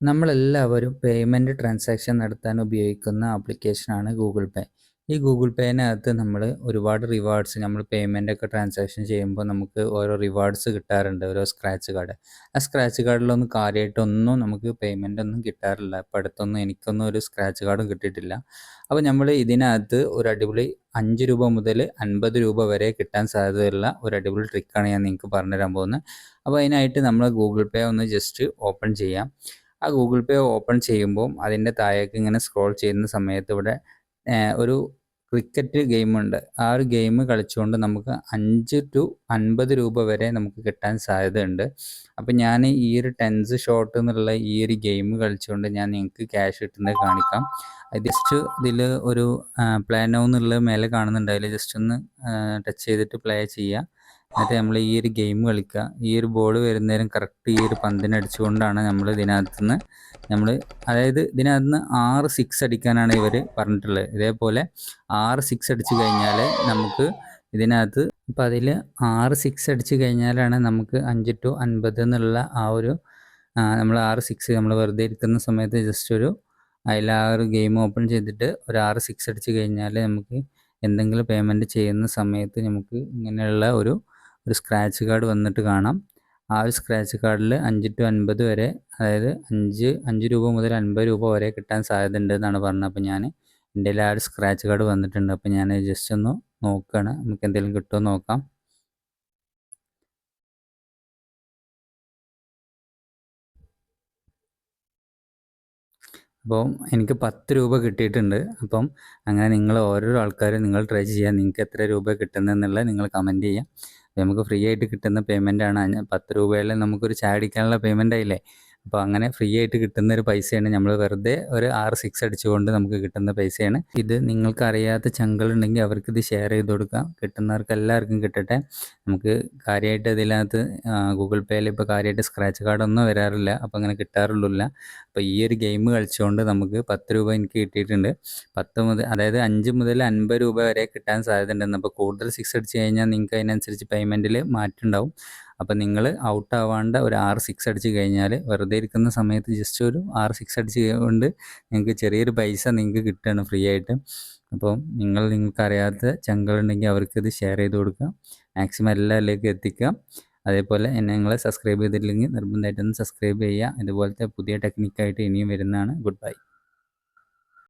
നമ്മളെല്ലാവരും payment transaction നടത്താൻ ഉപയോഗിക്കുന്ന ആപ്ലിക്കേഷനാണ് ഗൂഗിൾ പേ ഈ ഗൂഗിൾ പേനകത്ത് നമ്മൾ ഒരുപാട് റിവാർഡ്സ് നമ്മൾ പേയ്മെന്റ് ഒക്കെ ട്രാൻസാക്ഷൻ ചെയ്യുമ്പോൾ നമുക്ക് ഓരോ റിവാർഡ്സ് കിട്ടാറുണ്ട് ഓരോ സ്ക്രാച്ച് കാർഡ് ആ സ്ക്രാച്ച് കാർഡിലൊന്നും കാര്യമായിട്ടൊന്നും നമുക്ക് പേയ്മെന്റ് ഒന്നും കിട്ടാറില്ല. ഇപ്പം അടുത്തൊന്നും എനിക്കൊന്നും ഒരു സ്ക്രാച്ച് കാർഡും കിട്ടിയിട്ടില്ല. അപ്പോൾ നമ്മൾ ഇതിനകത്ത് ഒരു അടിപൊളി അഞ്ച് രൂപ മുതൽ അൻപത് രൂപ വരെ കിട്ടാൻ സാധ്യതയുള്ള ഒരു അടിപൊളി ട്രിക്കാണ് ഞാൻ നിങ്ങൾക്ക് പറഞ്ഞുതരാൻ പോകുന്നത്. അപ്പോൾ അതിനായിട്ട് നമ്മൾ ഗൂഗിൾ പേ ഒന്ന് ജസ്റ്റ് ഓപ്പൺ ചെയ്യാം. ആ ഗൂഗിൾ പേ ഓപ്പൺ ചെയ്യുമ്പോൾ അതിന്റെ താഴേക്ക് ഇങ്ങനെ സ്ക്രോൾ ചെയ്യുന്ന സമയത്ത് ഇവിടെ ഒരു ക്രിക്കറ്റ് ഗെയിമുണ്ട് ആ ഒരു ഗെയിം കളിച്ചുകൊണ്ട് നമുക്ക് അഞ്ച് ടു അൻപത് രൂപ വരെ നമുക്ക് കിട്ടാൻ സാധ്യതയുണ്ട്. അപ്പം ഞാൻ ഈ ഒരു ടെൻസ് ഷോട്ട് എന്നുള്ള ഈ ഒരു ഗെയിം കളിച്ചുകൊണ്ട് ഞാൻ നിങ്ങൾക്ക് ക്യാഷ് കിട്ടുന്നത് കാണിക്കാം. ജസ്റ്റ് ഇതിൽ ഒരു പ്ലാനോ എന്നുള്ള മേലെ കാണുന്നുണ്ട് അതിൽ ജസ്റ്റ് ഒന്ന് ടച്ച് ചെയ്തിട്ട് പ്ലേ ചെയ്യുക. എന്നിട്ട് നമ്മൾ ഈ ഒരു ഗെയിം കളിക്കുക. ഈ ഒരു ബോൾ വരുന്നേരം കറക്റ്റ് ഈ ഒരു പന്തിനെ പന്തിനടിച്ചുകൊണ്ടാണ് നമ്മൾ ഇതിനകത്ത് നിന്ന് നമ്മൾ അതായത് ഇതിനകത്ത് നിന്ന് ആറ് സിക്സ് അടിക്കാനാണ് ഇവർ പറഞ്ഞിട്ടുള്ളത്. ഇതേപോലെ ആറ് സിക്സ് അടിച്ചു കഴിഞ്ഞാൽ നമുക്ക് ഇതിനകത്ത് ഇപ്പം അതിൽ ആറ് സിക്സ് അടിച്ചു കഴിഞ്ഞാലാണ് നമുക്ക് അഞ്ച് ടു അൻപത് എന്നുള്ള ആ ഒരു നമ്മൾ ആറ് സിക്സ് നമ്മൾ വെറുതെ ഇരിക്കുന്ന സമയത്ത് ജസ്റ്റ് ഒരു അതിൽ ആ ഒരു ഗെയിം ഓപ്പൺ ചെയ്തിട്ട് ഒരു ആറ് സിക്സ് അടിച്ചു കഴിഞ്ഞാൽ നമുക്ക് എന്തെങ്കിലും പേയ്മെന്റ് ചെയ്യുന്ന സമയത്ത് നമുക്ക് ഇങ്ങനെയുള്ള ഒരു ഒരു സ്ക്രാച്ച് കാർഡ് വന്നിട്ട് കാണാം. ആ ഒരു സ്ക്രാച്ച് കാർഡിൽ അഞ്ച് ടു അൻപത് വരെ അതായത് അഞ്ച് അഞ്ച് രൂപ മുതൽ അൻപത് രൂപ വരെ കിട്ടാൻ സാധ്യത ഉണ്ട് എന്നാണ് പറഞ്ഞത്. അപ്പോൾ ഞാൻ എന്റെ ആ ഒരു സ്ക്രാച്ച് കാർഡ് വന്നിട്ടുണ്ട്. അപ്പോൾ ഞാൻ ജസ്റ്റ് ഒന്ന് നോക്കുകയാണ് നമുക്ക് എന്തെങ്കിലും കിട്ടുമോ നോക്കാം. അപ്പോൾ എനിക്ക് പത്ത് രൂപ കിട്ടിയിട്ടുണ്ട്. അപ്പം അങ്ങനെ നിങ്ങൾ ഓരോരോ ആൾക്കാരും നിങ്ങൾ ട്രൈ ചെയ്യുക നിങ്ങൾക്ക് എത്ര രൂപ കിട്ടുന്നതെന്നുള്ളത് നിങ്ങൾ കമന്റ് ചെയ്യുക നമുക്ക് ഫ്രീ ആയിട്ട് കിട്ടുന്ന പേയ്മെന്റാണ് പത്ത് രൂപയിൽ നമുക്കൊരു ചായ അടിക്കാനുള്ള പേയ്മെന്റ് ആയില്ലേ? അപ്പോൾ അങ്ങനെ ഫ്രീ ആയിട്ട് കിട്ടുന്ന ഒരു പൈസയാണ് നമ്മൾ വെറുതെ ഒരു ആറ് സിക്സ് അടിച്ചുകൊണ്ട് നമുക്ക് കിട്ടുന്ന പൈസയാണ്. ഇത് നിങ്ങൾക്ക് അറിയാത്ത ചങ്കളുണ്ടെങ്കിൽ അവർക്ക് ഇത് ഷെയർ ചെയ്ത് കൊടുക്കാം. കിട്ടുന്നവർക്ക് എല്ലാവർക്കും കിട്ടട്ടെ. നമുക്ക് കാര്യമായിട്ട് ഇതിനകത്ത് ഗൂഗിൾ പേയിൽ ഇപ്പോൾ കാര്യമായിട്ട് സ്ക്രാച്ച് കാർഡൊന്നും വരാറില്ല. അപ്പോൾ അങ്ങനെ കിട്ടാറുള്ളില്ല. അപ്പോൾ ഈ ഒരു ഗെയിം കളിച്ചുകൊണ്ട് നമുക്ക് പത്ത് രൂപ എനിക്ക് കിട്ടിയിട്ടുണ്ട്. പത്ത് മുതൽ അതായത് അഞ്ച് മുതൽ അൻപത് രൂപ വരെ കിട്ടാൻ സാധ്യത ഉണ്ടെന്ന് അപ്പോൾ കൂടുതൽ സിക്സ് അടിച്ച് കഴിഞ്ഞാൽ നിങ്ങൾക്ക് അതിനനുസരിച്ച് പേയ്മെന്റിൽ മാറ്റം അപ്പോൾ നിങ്ങൾ ഔട്ട് ആവാണ്ട് ഒരു ആറ് സിക്സ് അടിച്ച് കഴിഞ്ഞാൽ വെറുതെ ഇരിക്കുന്ന സമയത്ത് ജസ്റ്റ് ഒരു ആറ് സിക്സ് അടിച്ച് കൊണ്ട് നിങ്ങൾക്ക് ചെറിയൊരു പൈസ നിങ്ങൾക്ക് കിട്ടുകയാണ് ഫ്രീ ആയിട്ട്. അപ്പോൾ നിങ്ങൾ നിങ്ങൾക്ക് അറിയാത്ത ചങ്കളുണ്ടെങ്കിൽ അവർക്കിത് ഷെയർ ചെയ്ത് കൊടുക്കുക. മാക്സിമം എല്ലാവരിലേക്കും എത്തിക്കുക. അതേപോലെ എന്നെ നിങ്ങൾ സബ്സ്ക്രൈബ് ചെയ്തിട്ടില്ലെങ്കിൽ നിർബന്ധമായിട്ടൊന്ന് സബ്സ്ക്രൈബ് ചെയ്യുക. ഇതുപോലത്തെ പുതിയ ടെക്നിക്കായിട്ട് ഇനിയും വരുന്നതാണ്. Good bye